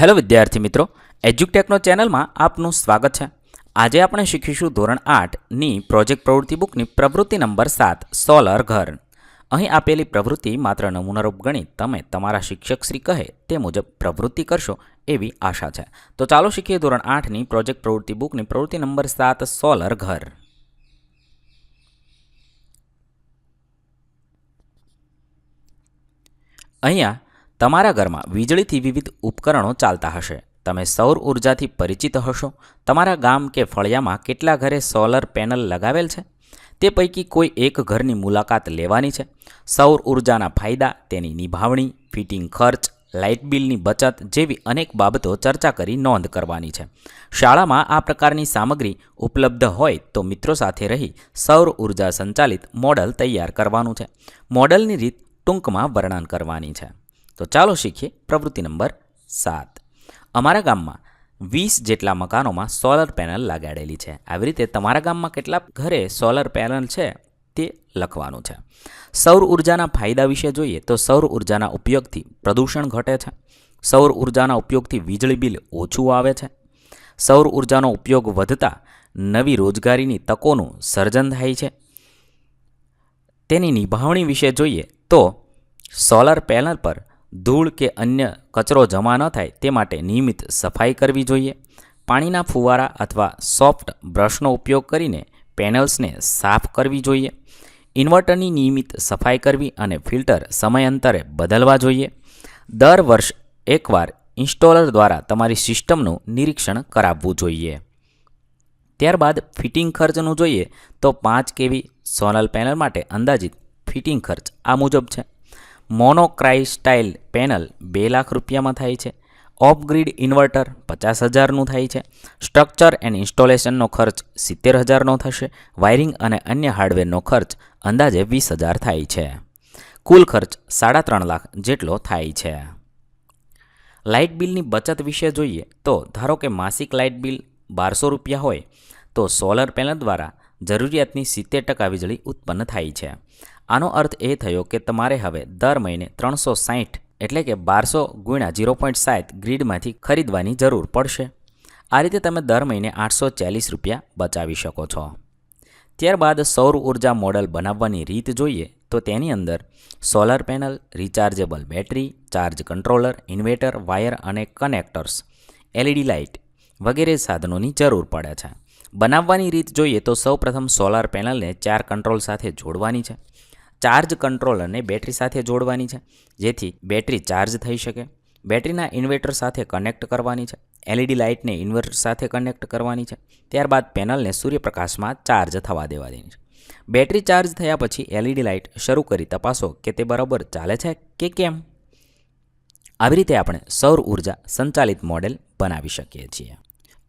Hello વિદ્યાર્થી મિત્રો એજ્યુટેકનો ચેનલમાં આપનું સ્વાગત છે. આજે આપણે શીખીશું ધોરણ આઠની પ્રોજેક્ટ પ્રવૃત્તિ બુકની પ્રવૃત્તિ નંબર સાત, સોલર ઘર. અહીં આપેલી પ્રવૃત્તિ માત્ર નમૂનારૂપ ગણી તમે તમારા શિક્ષક શ્રી કહે તે મુજબ પ્રવૃત્તિ કરશો એવી આશા છે. તો ચાલો શીખીએ ધોરણ આઠની પ્રોજેક્ટ પ્રવૃત્તિ બુકની પ્રવૃત્તિ નંબર સાત, સોલર ઘર. અહીંયા તમારા ઘરમાં વીજળીથી વિવિધ ઉપકરણો ચાલતા હશે. તમે સૌર ઉર્જાથી પરિચિત હશો. તમારા ગામ કે ફળિયામાં કેટલા ઘરે સોલર પેનલ લગાવેલ છે? તે પૈકી કોઈ એક ઘરની મુલાકાત લેવાની છે. સૌર ઉર્જાના ફાયદા, તેની નિભાવણી, ફિટિંગ ખર્ચ, લાઇટ બિલની બચત જેવી અનેક બાબતો ચર્ચા કરી નોંધ કરવાની છે. શાળામાં આ પ્રકારની સામગ્રી ઉપલબ્ધ હોય તો મિત્રો સાથે રહી સૌર ઊર્જા સંચાલિત મોડલ તૈયાર કરવાનું છે. મોડલની રીત ટૂંકમાં વર્ણન કરવાની છે. તો ચાલો શીખીએ પ્રવૃત્તિ નંબર સાત. અમારા ગામમાં વીસ જેટલા મકાનોમાં સોલર પેનલ લગાડેલી છે. આવી રીતે તમારા ગામમાં કેટલા ઘરે સોલર પેનલ છે તે લખવાનું છે. સૌર ઉર્જાના ફાયદા વિશે જોઈએ તો સૌર ઉર્જાના ઉપયોગથી પ્રદૂષણ ઘટે છે. સૌર ઉર્જાના ઉપયોગથી વીજળી બિલ ઓછું આવે છે. સૌર ઉર્જાનો ઉપયોગ વધતા નવી રોજગારીની તકોનું સર્જન થાય છે. તેની નિભાવણી વિશે જોઈએ તો સોલર પેનલ પર ધૂળ કે અન્ય કચરો જમા ન થાય તે માટે નિયમિત સફાઈ કરવી જોઈએ. પાણીના ફુવારા અથવા સોફ્ટ બ્રશનો ઉપયોગ કરીને પેનલ્સને સાફ કરવી જોઈએ. ઇન્વર્ટરની નિયમિત સફાઈ કરવી અને ફિલ્ટર સમયાંતરે બદલવા જોઈએ. દર વર્ષ એકવાર ઇન્સ્ટોલર દ્વારા તમારી સિસ્ટમનું નિરીક્ષણ કરાવવું જોઈએ. ત્યારબાદ ફિટિંગ ખર્ચનું જોઈએ તો પાંચ કેવી સોલર પેનલ માટે અંદાજિત ફિટિંગ ખર્ચ આ મુજબ છે. મોનોક્રાઈ સ્ટાઇલ પેનલ બે લાખ રૂપિયામાં થાય છે. ઓફગ્રીડ ઇન્વર્ટર પચાસ હજારનું થાય છે. સ્ટ્રક્ચર એન્ડ ઇન્સ્ટોલેશનનો ખર્ચ સિત્તેર હજારનો થશે. વાયરિંગ અને અન્ય હાર્ડવેરનો ખર્ચ અંદાજે વીસ હજાર થાય છે. કુલ ખર્ચ સાડા ત્રણ લાખ જેટલો થાય છે. લાઇટ બિલની બચત વિશે જોઈએ તો ધારો કે માસિક લાઇટ બિલ બારસો રૂપિયા હોય તો સોલર પેનલ દ્વારા જરૂરિયાતની સિત્તેર ટકા વીજળી ઉત્પન્ન થાય છે. આનો અર્થ એ થયો કે તમારે હવે દર મહિને ત્રણસો સાહીઠ એટલે કે બારસો ગુણ્યા ઝીરો પોઈન્ટ સાત ગ્રીડમાંથી ખરીદવાની જરૂર પડશે. આ રીતે તમે દર મહિને આઠસો ચાલીસ રૂપિયા બચાવી શકો છો. ત્યારબાદ સૌર ઊર્જા મોડલ બનાવવાની રીત જોઈએ તો તેની અંદર solar panel, rechargeable battery, charge controller, inverter, wire અને કનેક્ટર્સ, એલઈડી લાઇટ વગેરે સાધનોની જરૂર પડે છે. બનાવવાની રીત જોઈએ તો સૌપ્રથમ સોલાર પેનલને ચાર કંટ્રોલ સાથે જોડવાની છે. ચાર્જ કંટ્રોલરને બેટરી સાથે જોડવાની છે. જેથી બેટરી ચાર્જ થઈ શકે. બેટરીના ઇન્વર્ટર સાથે કનેક્ટ કરવાની છે. એલઈડી લાઇટને ઇન્વર્ટર સાથે કનેક્ટ કરવાની છે. ત્યારબાદ પેનલને સૂર્યપ્રકાશમાં ચાર્જ થવા દેવાની છે. બેટરી ચાર્જ થયા પછી એલઈડી લાઇટ શરૂ કરી તપાસો કે તે બરાબર ચાલે છે કે કેમ? આવી રીતે આપણે સૌર ઊર્જા સંચાલિત મોડેલ બનાવી શકીએ છીએ.